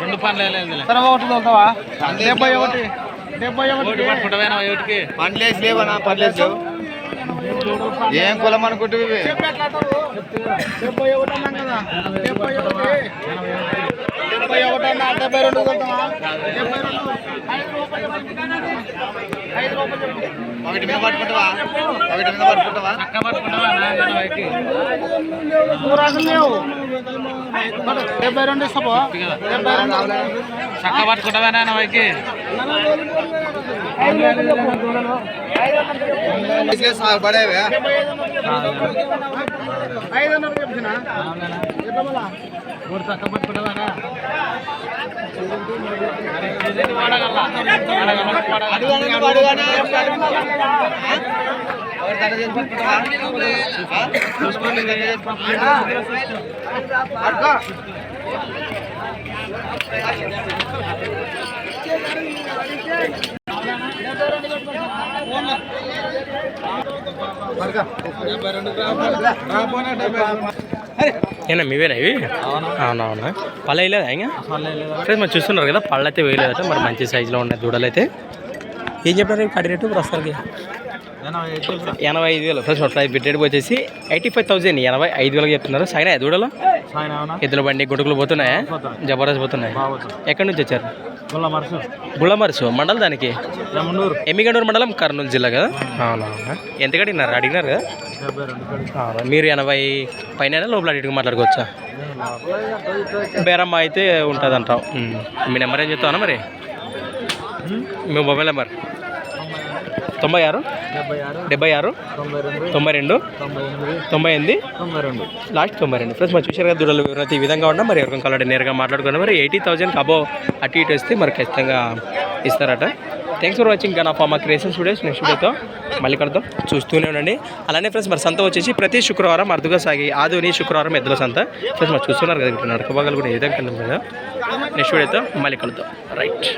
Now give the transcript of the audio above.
రెండు సరే ఒకటి తోలుతావా? డెబ్బై ఒకటి డెబ్బై ఒకటి పండ్లేసి లేవనా? పండ్లేసి ఏం కులం అనుకుంటువి ఇవి? డెబ్బై ఒకటి అన్నాం కదా. డెబ్బై ఒకటి. డెబ్బై ఒకటి అన్నా డెబ్బై రెండు తోలుతావా? డెబ్బై రెండు. ఐదు రూపాయలు ఐదు రూపాయలు ఒకటి మీద పట్టుకుంటావా? ఒకటి మీద పట్టుకుంటావా? డెబ్బై రెండు ఇస్తావా? డెబ్బై రెండు చక్క పట్టుకుంటావేనా ఎనభైకి పడేవే. ఐదు వందలు చెప్పిన అడుగు అడుగు ఏనా మీవేనా ఇవి? అవునవునా పళ్ళు వేయలేదా ఇంకా? ఫ్రెండ్స్ మరి చూస్తున్నారు కదా పళ్ళు అయితే వేయలేదట మరి మంచి సైజులో ఉన్నాయి దూడలు అయితే ఏం చెప్పారు? కడి రేటు ప్రస్తుతానికి ఎనభై ఐదు వేలు. ఫ్రెండ్స్ అట్లా వచ్చేసి ఎయిటీ ఫైవ్ థౌసండ్ ఎనభై ఐదు వేలకు చెప్తున్నారు. సైనా దూడలు ఎద్దుల బండి గుడుకులు పోతున్నాయా? జబర్దస్త్ పోతున్నాయి. ఎక్కడి నుంచి వచ్చారు? గుళ్ళమరుసు మండలం దానికి? ఎమ్మిగండూరు మండలం కర్నూలు జిల్లా కదా? అవునవునా. ఎంత అడిగినారు అడిగినారు కదా? అవునా? మీరు ఎనభై పైన లోపల అడిగి మాట్లాడుకోవచ్చా? బేరమ్మ అయితే ఉంటుంది అంటాం. మీ నెంబర్ ఏం చెప్తావా మరి? మీ మొబైల్ నెంబర్? తొంభై ఆరు? డెబ్బై ఆరు? తొంభై రెండు? తొంభై ఎనిమిది? లాస్ట్ తొంభై రెండు. ప్లస్ మరి చూసారు కదా దూడలు వివరణ ఈ విధంగా ఉన్నా మరి ఎవరికైనా కావాలంటే నేరుగా మాట్లాడుకున్నా మరి ఎయిటీ థౌసండ్కి అబో అటు ఇటు వస్తే మరి ఖచ్చితంగా ఇస్తారట. Thanks for watching gun of మా క్రియేషన్ స్టూడియోస్ నెక్స్ట్ వీడియోతో మళ్ళీ కడతాం చూస్తూనే ఉండండి. అలానే ఫ్రెండ్స్ మరి సంత వచ్చేసి ప్రతి శుక్రవారం అరుదుగా సాగి ఆదిని శుక్రవారం ఎద్దుల సంత. ఫ్రెండ్స్ మరి చూస్తున్నారు కదా ఇక్కడ నడకబాగాలు కూడా ఏ విధంగా కదా నెక్స్ట్ వీడియోతో మళ్ళీ కలుద్దాం. రైట్